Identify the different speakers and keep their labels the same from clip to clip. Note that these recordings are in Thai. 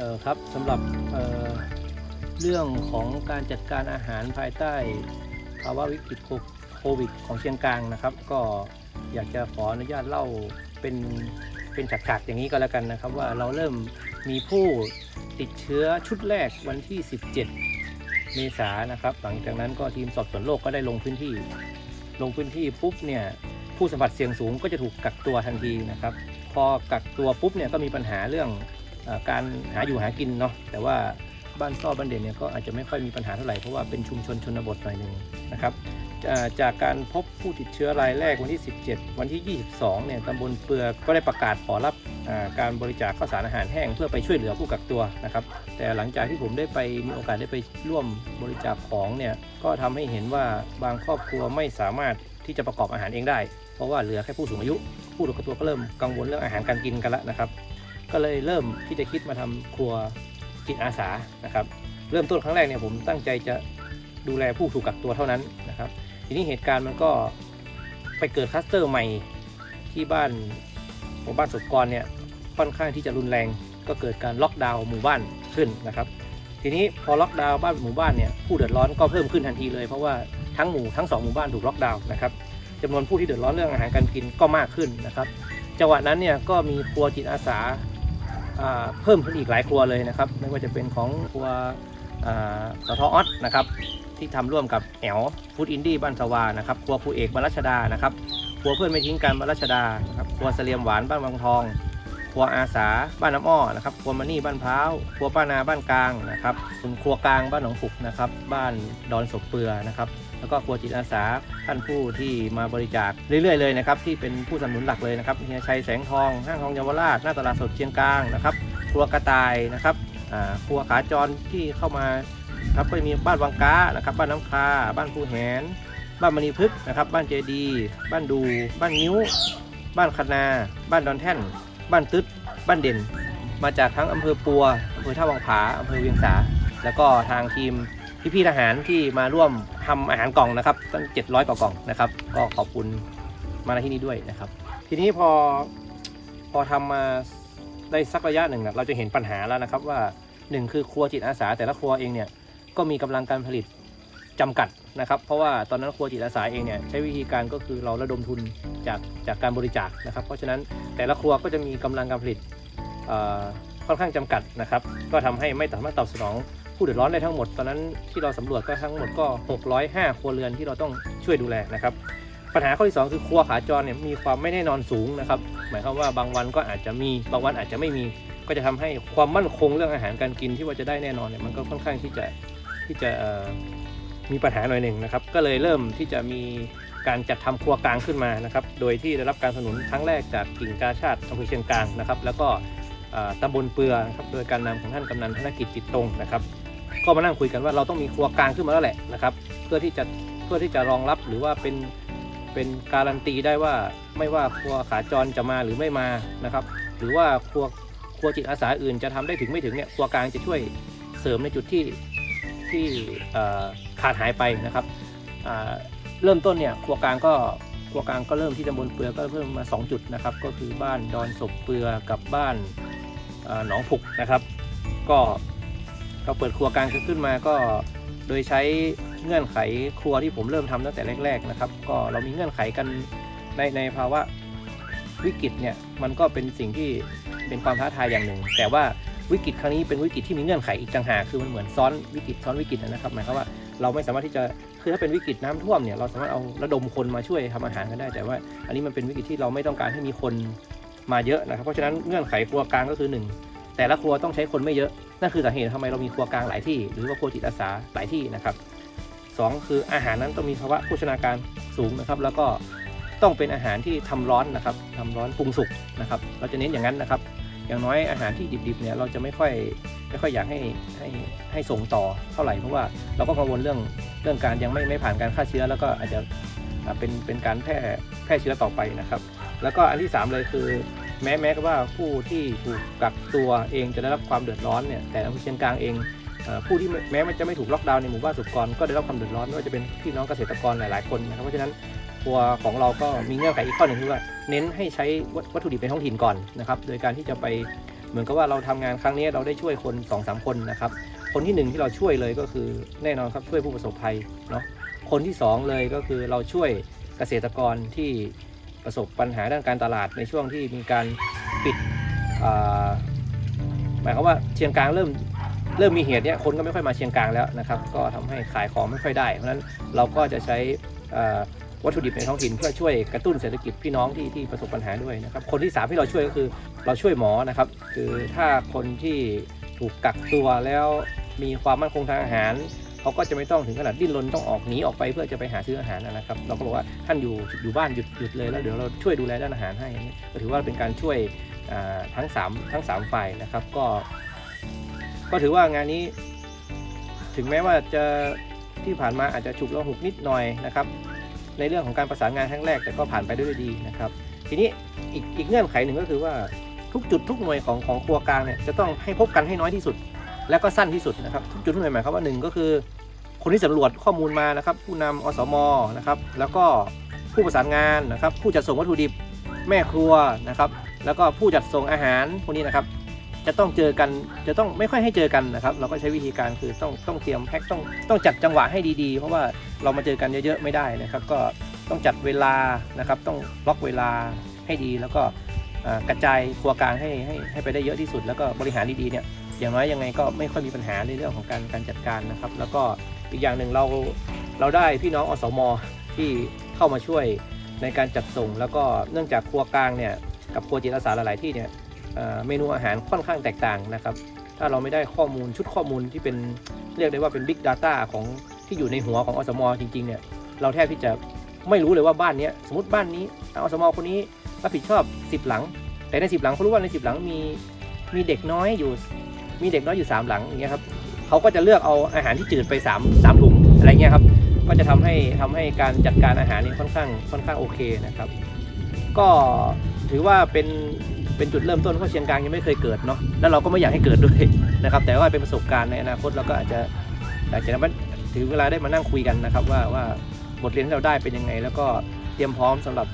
Speaker 1: เออครับสำหรับเเรื่องของการจัดการอาหารภายใต้ภาวะวิกฤตโควิดของเชียงกลางนะครับ ก็อยากจะขออนุญาตเล่าเป็นเป็นฉากๆอย่างนี้ก็แล้วกันนะครับ ว่าเราเริ่มมีผู้ติดเชื้อชุดแรกวันที่ 17 เมษายนนะครับ หลังจากนั้นก็ทีมสอบสวนโรคก็ได้ลงพื้นที่ ลงพื้นที่ปุ๊บเนี่ยผู้สัมผัสเสี่ยงสูงก็จะถูกกักตัวทันทีนะครับ พอกักตัวปุ๊บเนี่ยก็มีปัญหาเรื่อง การหาอยู่หากินเนาะแต่ว่าบ้านซ่อบ้านเด่นเนี่ยก็อาจจะไม่ค่อยมีปัญหาเท่าไหร่เพราะว่าเป็นชุมชนชนบทหน่อยหนึ่งนะครับจากการพบผู้ติดเชื้อรายแรกวันที่ 17 วันที่ 22 เนี่ยตำบลเปือก็ได้ประกาศขอรับการบริจาคข้าวสารอาหารแห้งเพื่อไปช่วยเหลือผู้กักตัวนะครับ แต่หลังจากที่ผมได้ไปมีโอกาสได้ไปร่วมบริจาคของเนี่ยก็ทำให้เห็นว่าบางครอบครัวไม่สามารถที่จะประกอบอาหารเองได้ เพราะว่าเหลือแค่ผู้สูงอายุ ผู้กักตัวก็เริ่มกังวลเรื่องอาหารการกินกันแล้วนะครับ ก็เลยเริ่มที่จะคิดมาทำครัวจิตอาสานะครับ เริ่มต้นครั้งแรกเนี่ยผมตั้งใจจะดูแลผู้ถูกกักตัวเท่านั้นนะครับ ทีนี้เหตุการณ์มันก็ไปเกิดคลัสเตอร์ใหม่ที่บ้านหมู่บ้านสุกรเนี่ยค่อนข้างที่จะรุนแรงก็เกิดการล็อกดาวน์หมู่บ้านขึ้นนะครับ ทีนี้พอล็อกดาวน์บ้านหมู่บ้านเนี่ยผู้เดือดร้อนก็เพิ่มขึ้นทันทีเลยเพราะว่าทั้งหมู่ทั้งสองหมู่บ้านถูกล็อกดาวน์นะครับจำนวนผู้ที่เดือดร้อนเรื่องอาหารการกินก็มากขึ้นนะครับจังหวะนั้นเนี่ยก็มีครัวจิตอาสา เพิ่มขึ้นอีกหลายครัวเลยนะครับ ไม่ว่าจะเป็นของครัวอ่าสทออสนะครับที่ทำร่วมกับแอลฟู้ดอินดี้บ้านสวานะครับครัวครูเอกบ้านรัชดานะครับครัวเพื่อนไม่ทิ้งกันบ้านรัชดานะครับครัวเสลียมหวานบ้านวังทองครัวอาสาบ้านน้ำอ้อนะครับครัวมานี่บ้านพร้าวครัวป้านาบ้านกลางนะครับคุณครัวกลางบ้านหนองผุกนะครับบ้านดอนศพเปือนะครับ แล้วก็ครัวจิตอาสาท่านผู้ที่มาบริจาคเรื่อยๆเลยนะครับที่เป็นผู้สนับสนุนหลักเลยนะครับเฮียชัยแสงทองห้างทองเยาวราชหน้าตลาดสดเชียงกลางนะครับครัวกระต่ายนะครับครัวขาจรที่เข้ามาครับก็จะมีบ้านวังก้านะครับบ้านน้ำคา บ้านผู้แหน บ้านมณีพฤกษ์นะครับ บ้านเจดี บ้านดู บ้านนิ้ว บ้านคณา บ้านดอนแท่น บ้านตึ๊ด บ้านเด่น มาจากทั้งอำเภอปัวอำเภอท่าวังผาอำเภอเวียงสา แล้วก็ทางทีม พี่ๆทหารที่มาร่วมทำอาหารกล่องนะครับตั้ง 700 กว่ากล่องนะครับ ก็ขอบคุณมาณที่นี่ด้วยนะครับ ทีนี้พอพอทำมาได้สักระยะหนึ่งเราจะเห็นปัญหาแล้วนะครับว่าหนึ่งคือครัวจิตอาสา แต่ละครัวเองเนี่ยก็มีกำลังการผลิตจำกัดนะครับ เพราะว่าตอนนั้นครัวจิตอาสาเองเนี่ยใช้วิธีการก็คือเราระดมทุนจากจากการบริจาคนะครับ เพราะฉะนั้นแต่ละครัวก็จะมีกำลังการผลิตค่อนข้างจำกัดนะครับ ก็ทำให้ไม่สามารถตอบสนอง ผู้เดือดร้อนได้ทั้งหมด ตอนนั้นที่เราสำรวจก็ทั้งหมดก็ 605 ครัวเรือนที่เราต้องช่วยดูแลนะครับ ปัญหาข้อที่ 2 คือครัวขาจรเนี่ยมีความไม่แน่นอนสูงนะครับ หมายความว่าบางวันก็อาจจะมี บางวันอาจจะไม่มี ก็จะทำให้ความมั่นคงเรื่องอาหารการกินที่ว่าจะได้แน่นอนเนี่ยมันก็ค่อนข้างที่จะที่จะมีปัญหาหน่อยหนึ่งนะครับ ก็เลยเริ่มที่จะมีการจัดทำครัวกลางขึ้นมานะครับ โดยที่ได้รับการสนับสนุนครั้งแรกจากกิ่งกาชาติอำเภอเชียงกลางนะครับ แล้วก็ตำบลเปือครับโดยการนำของท่านกำนันธนกิจจิตตรงนะครับ ก็มานั่งคุยกันว่าเราต้องมีครัวกลางขึ้นมาแล้วแหละนะครับ เพื่อที่จะเพื่อที่จะรองรับหรือว่าเป็นเป็นการันตีได้ว่าไม่ว่าครัวขาจรจะมาหรือไม่มานะครับ หรือว่าครัวครัวจิตอาสาอื่นจะทำได้ถึงไม่ถึงเนี่ยครัวกลางจะช่วยเสริมในจุดที่ที่ขาดหายไปนะครับเริ่มต้นเนี่ยครัวกลางก็ครัวกลางก็เริ่มที่ตำบลเปือก็เพิ่มมา 2 จุดนะครับ ก็คือบ้านดอนศพเปือกับบ้านหนองผุกนะครับ ก็ เราเปิดครัวกลางขึ้นมาก็โดยใช้เงื่อนไขครัวที่ผมเริ่มทำตั้งแต่แรก ๆนะครับ ก็เรามีเงื่อนไขกันในในภาวะวิกฤตเนี่ยมันก็เป็นสิ่งที่เป็นความท้าทายอย่างหนึ่ง แต่ว่าวิกฤตครั้งนี้เป็นวิกฤตที่มีเงื่อนไขอีกต่างหากคือมันเหมือนซ้อนวิกฤตซ้อนวิกฤตนะครับหมายความว่าเราไม่สามารถที่จะคือถ้าเป็นวิกฤตน้ำท่วมเนี่ยเราสามารถเอาระดมคนมาช่วยทำอาหารกันได้ แต่ว่าอันนี้มันเป็นวิกฤตที่เราไม่ต้องการให้มีคนมาเยอะนะครับ เพราะฉะนั้นเงื่อนไขครัวกลางก็คือหนึ่ง แต่ละครัวต้องใช้คนไม่เยอะนั่นคือสาเหตุทำไมเรามีครัวกลางหลายที่ หรือว่าครัวจิตอาสาหลายที่นะครับสองคืออาหารนั้นต้องมีภาวะโภชนาการสูงนะครับ แล้วก็ต้องเป็นอาหารที่ทำร้อนนะครับทำร้อนปรุงสุกนะครับ เราจะเน้นอย่างนั้นนะครับ อย่างน้อยอาหารที่ดิบๆเนี่ยเราจะไม่ค่อยไม่ค่อยอยากให้ให้ให้ส่งต่อเท่าไหร่เพราะว่าเราก็กังวลเรื่องเรื่องการยังไม่ไม่ผ่านการฆ่าเชื้อ แล้วก็อาจจะเป็นเป็นการแพร่แพร่เชื้อต่อไปนะครับ แล้วก็อันที่สามเลยคือ แม้แม้ว่าผู้ที่ถูกกักตัวเองจะได้รับความเดือดร้อนเนี่ยแต่อำเภอเชียงกลางเองผู้ที่แม้มันจะไม่ถูกล็อกดาวน์ในหมู่บ้านสุกรก็ได้รับความเดือดร้อนไม่ว่าจะเป็นพี่น้องเกษตรกรหลาย ๆ คนนะครับเพราะฉะนั้นครัวของเราก็มีเงื่อนไขอีกข้อหนึ่งคือว่าเน้นให้ใช้วัตถุดิบในท้องถิ่นก่อนนะครับโดยการที่จะไปเหมือนกับว่าเราทำงานครั้งนี้เราได้ช่วยคน2อสคนนะครับคนที่หนึ่งที่เราช่วยเลยก็คือแน่นอนครับช่วยผู้ประสบภัยเนาะคนที่สองเลยก็คือเราช่วยเกษตรกรที่ ประสบปัญหาด้านการตลาดในช่วงที่มีการปิดหมายความว่าเชียงกลางเริ่มเริ่มมีเหตุเนี้ยคนก็ไม่ค่อยมาเชียงกลางแล้วนะครับ ก็ทำให้ขายของไม่ค่อยได้ เพราะฉะนั้นเราก็จะใช้วัตถุดิบในท้องถิ่นเพื่อช่วยกระตุ้นเศรษฐกิจพี่น้องที่ที่ประสบปัญหาด้วยนะครับ คนที่สามที่เราช่วยก็คือเราช่วยหมอนะครับ คือถ้าคนที่ถูกกักตัวแล้วมีความมั่นคงทางอาหาร เขาก็จะไม่ต้องถึงขนาดดิ้นรนต้องออกหนีออกไปเพื่อจะไปหาซื้ออาหารนะครับ เราก็บอกว่าท่านอยู่อยู่บ้านหยุดหยุดเลยแล้วเดี๋ยวเราช่วยดูแลด้านอาหารให้นี้ก็ถือว่าเป็นการช่วยทั้งสามทั้งสามฝ่ายนะครับก็ ก็ถือว่างานนี้ ถึงแม้ว่าจะที่ผ่านมาอาจจะฉุกละหุกนิดหน่อยนะครับ ในเรื่องของการประสานงานครั้งแรกแต่ก็ผ่านไปด้ด้วยดีนะครับ ทีนี้อีกอีกเงื่อนไขหนึ่งก็คือว่าทุกจุดทุกหน่วยของของครัวกลางเนี่ยจะต้องให้พบกันให้น้อยที่สุด และก็สั้นที่สุดนะครับทุกจุดทุกหน่วยหมายความว่าหนึ่งก็คือคนที่สำรวจข้อมูลมานะครับ ผู้นำอสมนะครับ แล้วก็ผู้ประสานงานนะครับ ผู้จัดส่งวัตถุดิบแม่ครัวนะครับ แล้วก็ผู้จัดส่งอาหารพวกนี้นะครับ จะต้องเจอกันจะต้องไม่ค่อยให้เจอกันนะครับ เราก็ใช้วิธีการคือต้องต้องเตรียมแพ็คต้องต้องจัดจังหวะให้ดีๆ เพราะว่าเรามาเจอกันเยอะๆไม่ได้นะครับ ก็ต้องจัดเวลานะครับ ต้องบล็อกเวลาให้ดีแล้วก็กระจายครัวกลางให้ให้ให้ไปได้เยอะที่สุด แล้วก็บริหารดีๆเนี่ย อย่างน้อยยังไงก็ไม่ค่อยมีปัญหาในเรื่องของการการจัดการนะครับ แล้วก็อีกอย่างหนึ่งเราเราได้พี่น้องอสมที่เข้ามาช่วยในการจัดส่ง แล้วก็เนื่องจากครัวกลางเนี่ยกับครัวจิตอาสาหลาย ๆ ที่เนี่ยเมนูอาหารค่อนข้างแตกต่างนะครับ ถ้าเราไม่ได้ข้อมูลชุดข้อมูลที่เป็นเรียกได้ว่าเป็น Big Data ของที่อยู่ในหัวของอสมจริง ๆ เนี่ยเราแทบที่จะไม่รู้เลยว่าบ้านนี้สมมติบ้านนี้อสมคนนี้รับผิดชอบ 10 หลัง แต่ใน 10 หลังเขารู้ว่าใน 10 หลังมีมีเด็กน้อยอยู่ มีเด็กน้อยอยู่ 3 หลังอย่างเงี้ยครับเขาก็จะเลือกเอาอาหารที่จืดไป3 3ถุงอะไรเงี้ยครับก็จะทำให้ทำให้การจัดการอาหารนี่ค่อนข้างค่อนข้างโอเคนะครับ ก็ถือว่าเป็นเป็นจุดเริ่มต้นเพราะเชียงกลางยังไม่เคยเกิดเนาะแล้วเราก็ไม่อยากให้เกิดด้วยนะครับแต่ว่าเป็นประสบการณ์ในอนาคตเราก็อาจจะอาจจะมาถือเวลาได้มานั่งคุยกันนะครับว่าว่าบทเรียนที่เราได้เป็นยังไง แล้วก็เตรียมพร้อมสำหรับ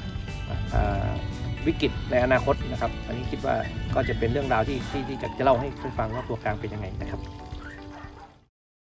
Speaker 1: วิกฤตในอนาคตนะครับ อันนี้คิดว่าก็จะเป็นเรื่องราวที่ที่ที่จะจะเล่าให้ฟังว่าตัวกลางเป็นยังไงนะครับ